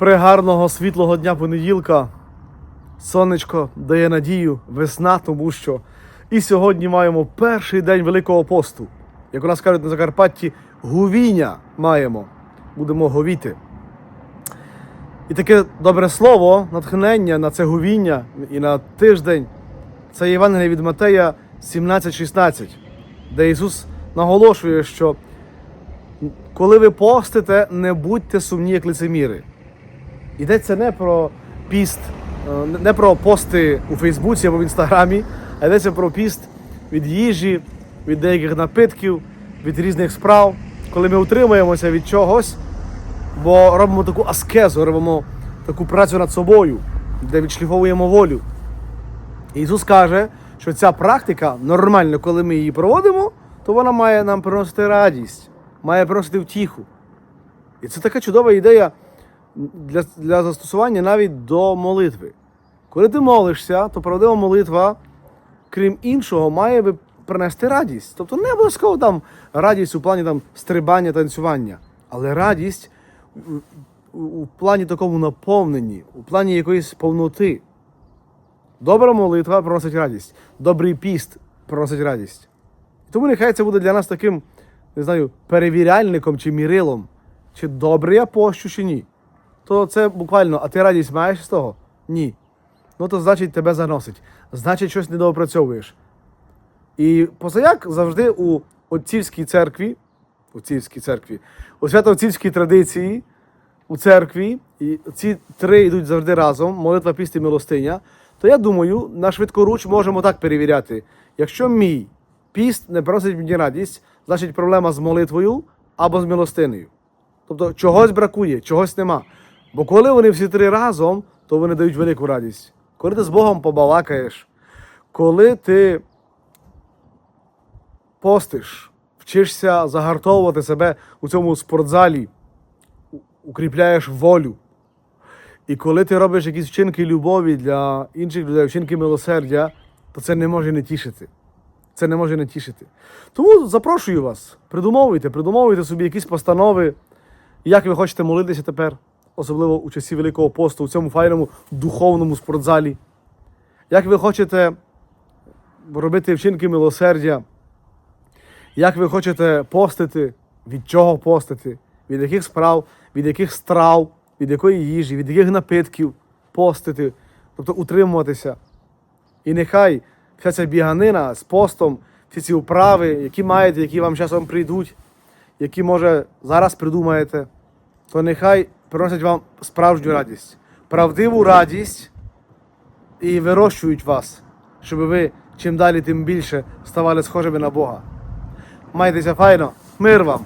Пригарного світлого дня понеділка. Сонечко дає надію, весна, тому що і сьогодні маємо перший день Великого посту. Як у нас кажуть на Закарпатті, гувіння маємо. Будемо говіти. І таке добре слово, натхнення на це гувіння і на тиждень. Це Євангеліє від Матея 17:16, де Ісус наголошує, що коли ви постите, не будьте сумні, як лицеміри. Йдеться не про піст, е, не про пости у Фейсбуці або в Інстаграмі, а йдеться про піст від їжі, від деяких напитків, від різних справ, коли ми утримуємося від чогось, бо робимо таку аскезу, робимо таку працю над собою, де відшліфовуємо волю. Ісус каже, що ця практика нормально, коли ми її проводимо, то вона має нам приносити радість, має приносити втіху. І це така чудова ідея для, для застосування навіть до молитви. Коли ти молишся, то правдива молитва, крім іншого, має би принести радість. Тобто не обов'язково там радість у плані там, стрибання, танцювання, але радість у, у, плані такому наповненні, у плані якоїсь повноти. Добра молитва приносить радість, добрий піст приносить радість. Тому нехай це буде для нас таким, не знаю, перевіряльником чи мірилом, чи добре я пощу, чи ні. То це буквально, а ти радість маєш з того? Ні. Ну то значить тебе заносить. Значить, щось недоопрацьовуєш. І позаяк завжди у отцівській церкві, отцівській церкві, у свято-отцівській традиції, у церкві, і ці три йдуть завжди разом, молитва піст і милостиня, то я думаю, на швидкоруч можемо так перевіряти. Якщо мій піст не приносить мені радість, значить проблема з молитвою або з милостинею. Тобто чогось бракує, чогось нема. Бо коли вони всі три разом, то вони дають велику радість. Коли ти з Богом побалакаєш, коли ти постиш, вчишся загартовувати себе у цьому спортзалі, укріпляєш волю. І коли ти робиш якісь вчинки любові для інших людей, вчинки милосердя, то це не може не тішити. Це не може не тішити. Тому запрошую вас, придумовуйте, придумовуйте собі якісь постанови, як ви хочете молитися тепер, особливо у часі Великого посту, у цьому файному духовному спортзалі. Як ви хочете робити вчинки милосердя, як ви хочете постити, від чого постити, від яких справ, від яких страв, від якої їжі, від яких напитків постити, тобто утримуватися. І нехай вся ця біганина з постом, всі ці вправи, які маєте, які вам часом прийдуть, які, може, зараз придумаєте, то нехай приносять вам справжню радість, правдиву радість і вирощують вас, щоб ви чим далі, тим більше ставали схожими на Бога. Майтеся файно, мир вам!